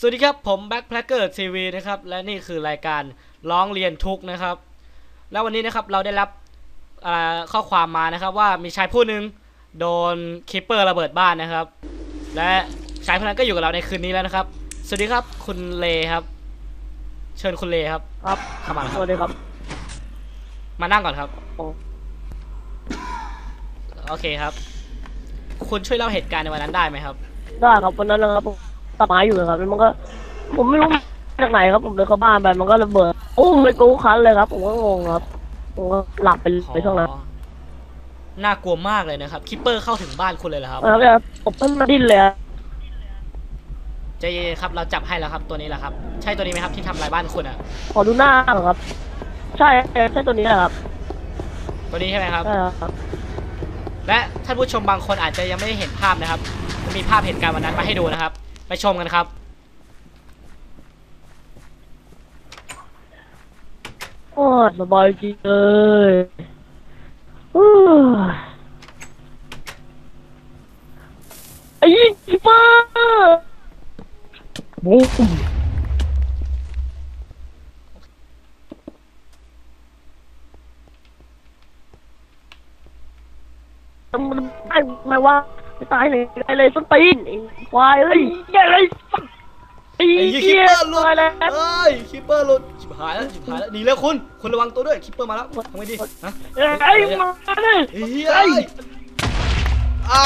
สวัสดีครับ ผม Backpacker TV นะครับ และนี่คือรายการร้องเรียนทุกข์นะครับ แล้ววันนี้นะครับเราได้รับอ่าข้อความมานะครับ ว่ามีชายผู้หนึ่งโดนคิปเปอร์ระเบิดบ้านนะครับ และชายคนนั้นก็อยู่กับเราในคืนนี้แล้วนะครับ สวัสดีครับคุณเลครับ เชิญคุณเลครับครับเข้ามาคสรับวัสดีครับ มานั่งก่อนครับโอ้ โอเคครับ คุณช่วยเล่าเหตุการณ์ในวันนั้นได้ไหมครับ ได้ครับวันนั้นนะครับผม ตัดไม้อยู่นะครับแล้วมันก็ ผมไม่รู้มาจากไหนครับ ผมเดินเข้าบ้านไปมันก็ระเบิดโอ้ไม่กูคันเลยครับ ผมก็งงครับ ผมก็หลับไปไปช่วงนั้นอ๋อน่ากลัวมากเลยนะครับคิปเปอร์เข้าถึงบ้านคุณเลยเหรอครับนะครับเนี่ยผมเพิ่งมาดิ้นเลยครับใจเย็นๆครับเราจับให้แล้วครับตัวนี้แหละครับ ใช่ตัวนี้ไหมครับที่ทำลายบ้านคุณอะขอดูหน้าหน่อยครับ ใช่ใช่ตัวนี้แหละครับ ตัวนี้ใช่ไหมครับใช่ครับและท่านผู้ชมบางคนอาจจะยังไม่ได้เห็นภาพนะครับจะมีภาพเหตุการณ์วันนั้นมาให้ดูนะครับ ไปชมกันครับ โอ้สบายจริงเลยไอ้ยิปเปอร์บูมมันได้ไหมว่า ตายเลยไอ้เลยส้นตีนไอ้ควายเอ้ยเหี้ยอะไรสักไอ้ไอ้ยี่คิปเหี้ยเปอร์หลุดตายแล้วเอ้ยคิปเปอร์หลุดชิบหายแล้วชิบหายแล้วหนีแล้วคุณคุณระวังตัวด้วยคิปเปอร์มาแล้วทำไงดีฮะไอ้มาเลย เฮ้ยเอ้ยอ้า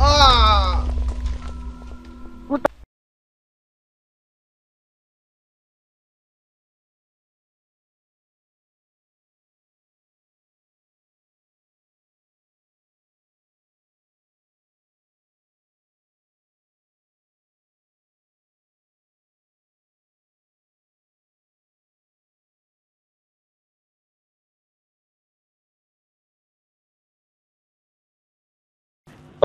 อ้า